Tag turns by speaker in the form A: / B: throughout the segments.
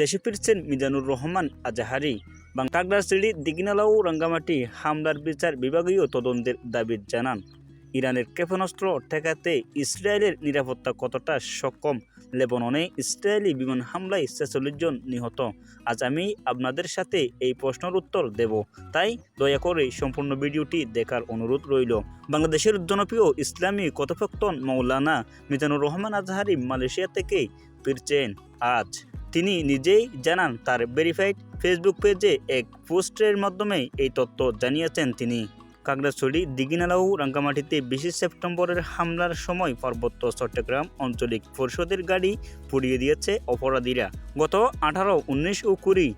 A: দেশে ফিরছেন মিজানুর রহমান আজাহারি কাকড়াশ্রেণী দিগিনালা দিগনালাউ রাঙ্গামাটি হামলার বিচার বিভাগীয় তদন্তের দাবি জানান ইরানের ক্ষেপণাস্ত্র ঠেকাতে ইসরায়েলের নিরাপত্তা কতটা সক্ষম লেবননে ইসরায়েলি বিমান হামলায় ছেচল্লিশ জন নিহত আজ আমি আপনাদের সাথে এই প্রশ্নের উত্তর দেব তাই দয়া করে সম্পূর্ণ ভিডিওটি দেখার অনুরোধ রইল বাংলাদেশের জনপ্রিয় ইসলামী কথোপকথন মৌলানা মিজানুর রহমান আজহারি মালয়েশিয়া থেকে ফিরছেন আজ তিনি নিজেই জানান তার ভেরিফাইড ফেসবুক পেজে এক পোস্টের মাধ্যমে এই তথ্য জানিয়েছেন তিনি কাগড়াছড়ি দিঘিনালাউ রাঙ্গামাটিতে বিশে সেপ্টেম্বরের হামলার সময় পার্বত্য চট্টগ্রাম আঞ্চলিক পরিষদের গাড়ি পুড়িয়ে দিয়েছে অপরাধীরা গত আঠারো উনিশ ও কুড়ি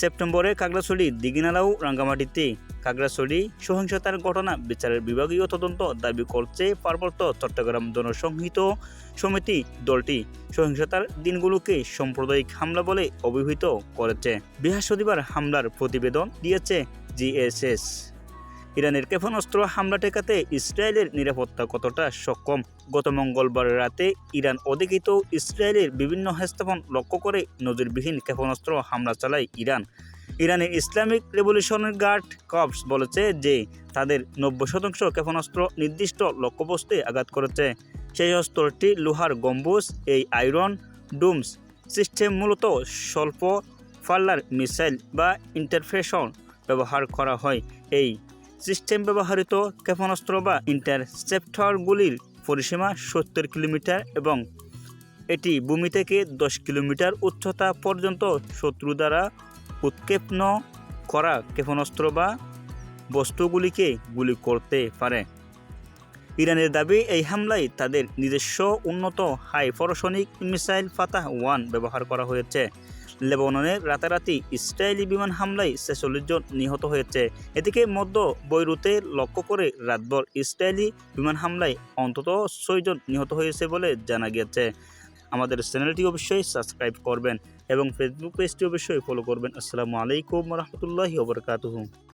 A: সেপ্টেম্বরে কাগড়াছড়ি দিঘিনালাউ রাঙ্গামাটিতে খাগড়াছড়ি সহিংসতার ঘটনা বিচারের বিভাগীয় তদন্ত দাবি করছে পার্বত্য চট্টগ্রাম জনসংহিত সমিতি দলটি সহিংসতার দিনগুলোকে সাম্প্রদায়িক হামলা বলে অভিহিত করেছে বৃহস্পতিবার হামলার প্রতিবেদন দিয়েছে জিএসএস ইরানের ক্ষেপণাস্ত্র হামলা ঠেকাতে ইসরায়েলের নিরাপত্তা কতটা সক্ষম গত মঙ্গলবার রাতে ইরান অধিকৃত ইসরায়েলের বিভিন্ন স্থাপন লক্ষ্য করে নজিরবিহীন ক্ষেপণাস্ত্র হামলা চালায় ইরান ইরানে ইসলামিক রেভলিউশনের গার্ড কপস বলেছে যে তাদের নব্বই শতাংশ ক্ষেপণাস্ত্র নির্দিষ্ট লক্ষ্যবস্তুে আঘাত করেছে সেই অস্ত্রটি লোহার গম্বুজ এই আয়রন ডুমস সিস্টেম মূলত স্বল্প ফাল্লার মিসাইল বা ইন্টারফেশন ব্যবহার করা হয় এই সিস্টেম ব্যবহৃত ক্ষেপণাস্ত্র বা ইন্টারসেপ্টরগুলির পরিসীমা সত্তর কিলোমিটার এবং এটি ভূমি থেকে দশ কিলোমিটার উচ্চতা পর্যন্ত শত্রু দ্বারা উৎক্ষেপণ করা ক্ষেপণাস্ত্র বা বস্তুগুলিকে গুলি করতে পারে ইরানের দাবি এই হামলায় তাদের নিজস্ব উন্নত হাইপারসনিক মিসাইল ফাতাহ ওয়ান ব্যবহার করা হয়েছে লেবননের রাতারাতি ইসরায়েলি বিমান হামলায় ছেচল্লিশ জন নিহত হয়েছে এদিকে মধ্য বৈরুতে লক্ষ্য করে রাতভর ইসরায়েলি বিমান হামলায় অন্তত ছয়জন নিহত হয়েছে বলে জানা গেছে আমাদের চ্যানেলটি অবশ্যই সাবস্ক্রাইব করবেন এবং ফেসবুক পেজটি অবশ্যই ফলো করবেন আসসালামু আলাইকুম রহমতুল্লাহি ওবরকাতহু